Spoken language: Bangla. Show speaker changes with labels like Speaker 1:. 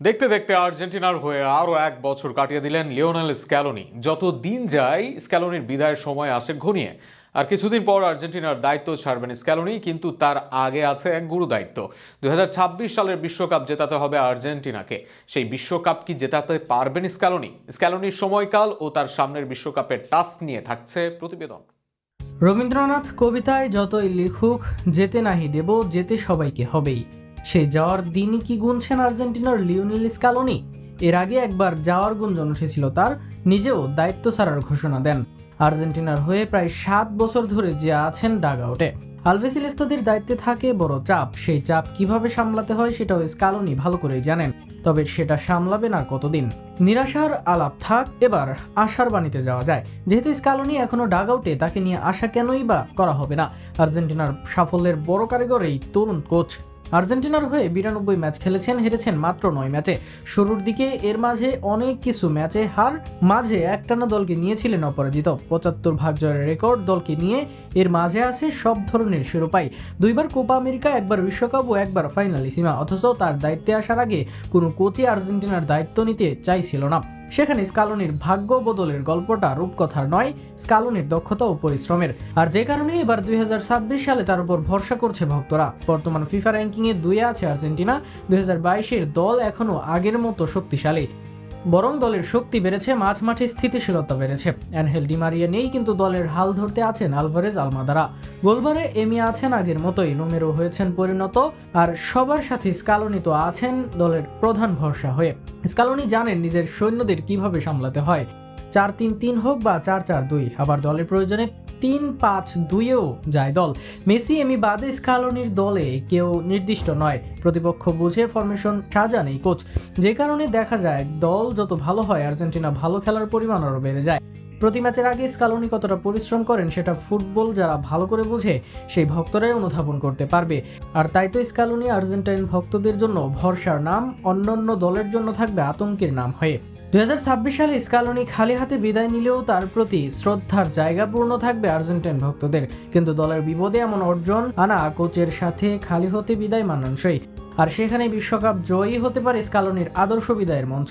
Speaker 1: দেখতে দেখতে আর্জেন্টিনার হয়ে আরও এক বছর কাটিয়ে দিলেন লিওনেল স্ক্যালোনি। যত দিন যায়, স্ক্যালোনির বিদায়ের সময় আসে ঘনিয়ে। আর কিছুদিন পর আর্জেন্টিনার দায়িত্ব ছাড়বেন স্ক্যালোনি, কিন্তু তার আগে আছে এক গুরু দায়িত্ব। দুই হাজার ছাব্বিশ সালের বিশ্বকাপ জেতাতে হবে আর্জেন্টিনাকে। সেই বিশ্বকাপ কি জেতাতে পারবেন স্ক্যালোনি? স্ক্যালোনির সময়কাল ও তার সামনের বিশ্বকাপের টাস্ক নিয়ে থাকছে প্রতিবেদন।
Speaker 2: রবীন্দ্রনাথ কবিতায় যতই লিখুক, যেতে নাহি দেব, যেতে সবাইকে হবেই। সে যাওয়ার দিনই কি গুনছেন আর্জেন্টিনার লিওনেল স্কালোনি? এর আগে একবার যাওয়ার গুঞ্জন উঠেছিল তার, নিজেও দায়িত্ব ছাড়ার ঘোষণা দেন। আর্জেন্টিনার হয়ে প্রায় সাত বছর ধরে যে আছেন ডাগ আউটে দায়িত্বে থাকে বড় চাপ। সেই চাপ কীভাবে সামলাতে হয় সেটাও স্কালোনি ভালো করেই জানেন। তবে সেটা সামলাবেন আর কতদিন। নিরাশার আলাপ থাক, এবার আশার বাণীতে যাওয়া যায়। যেহেতু স্কালোনি এখনও ডাগ আউটে তাকে নিয়ে আশা কেনই বা করা হবে না। আর্জেন্টিনার সাফল্যের বড় কারিগর এই তরুণ কোচ। আর্জেন্টিনার হয়ে বিরানব্বই ম্যাচ খেলেছেন, হেরেছেন মাত্র নয় ম্যাচে। শুরুর দিকে এর মাঝে অনেক কিছু ম্যাচে হার, মাঝে একটানা দলকে নিয়েছিলেন অপরাজিত। পঁচাত্তর ভাগ জয়ের রেকর্ড দলকে নিয়ে এর মাঝে আছে সব ধরনের শিরোপাই। দুইবার কোপা আমেরিকা, একবার বিশ্বকাপ ও একবার ফাইনালি সীমা। অথচ তার দায়িত্বে আসার আগে কোনো কোচই আর্জেন্টিনার দায়িত্ব নিতে চাইছিল না। সেখানে স্কালোনির ভাগ্য বদলের গল্পটা রূপকথার নয়, স্কালোনির দক্ষতা ও পরিশ্রমের। আর যে কারণে এবার দুই হাজার ছাব্বিশ সালে তার উপর ভরসা করছে ভক্তরা। বর্তমান ফিফা র্যাঙ্কিংয়ে দুয়ে আছে আর্জেন্টিনা। দুই এর দল এখনও আগের মতো শক্তিশালী। বরং দলের শক্তি বেড়েছে মাঝ মাঠে স্থিতিশীলতা বেড়েছে। অ্যানহেল ডিমারিয়া নেই কিন্তু দলের হাল ধরতে আছেন আলভারেজ আলমাদারা। গোলবারে এমি আছেন আগের মতোই, রোমেরো হয়েছেন পরিণত, আর সবার সাথে স্কালনি তো আছেন দলের প্রধান ভরসা হয়ে। স্কালনি জানেন নিজের সৈন্যদের কীভাবে সামলাতে হয়। চার তিন তিন হোক বা চার চার দুই, আবার দলের প্রয়োজনে তিন পাঁচ দুইয়েও যায় দল। মেসি, এমি বাদে স্কালোনির দলে কেউ নির্দিষ্ট নয়। প্রতিপক্ষ বুঝে ফরমেশন সাজান এই কোচ। যে কারণে দেখা যায়, দল যত ভালো হয়, আর্জেন্টিনা ভালো খেলার পরিমাণ আরও বেড়ে যায়। প্রতি ম্যাচের আগে স্কালোনি কতটা পরিশ্রম করেন, সেটা ফুটবল যারা ভালো করে বুঝে, সেই ভক্তরাই অনুধাবন করতে পারবে। আর তাই তো স্কালোনি আর্জেন্টাইন ভক্তদের জন্য ভরসার নাম, অন্যান্য দলের জন্য থাকবে আতঙ্কের নাম হয়ে। দুই হাজার ছাব্বিশ সালে স্কালোনি খালি হাতে বিদায় নিলেও তার প্রতি শ্রদ্ধার জায়গা পূর্ণ থাকবে আর্জেন্টাইন ভক্তদের। কিন্তু দলের বিপদে এমন অর্জন আনা কোচের সাথে খালি হতে বিদায় মানানসই। আর সেখানে বিশ্বকাপ জয়ী হতে পারে স্কালোনির আদর্শ বিদায়ের মঞ্চ।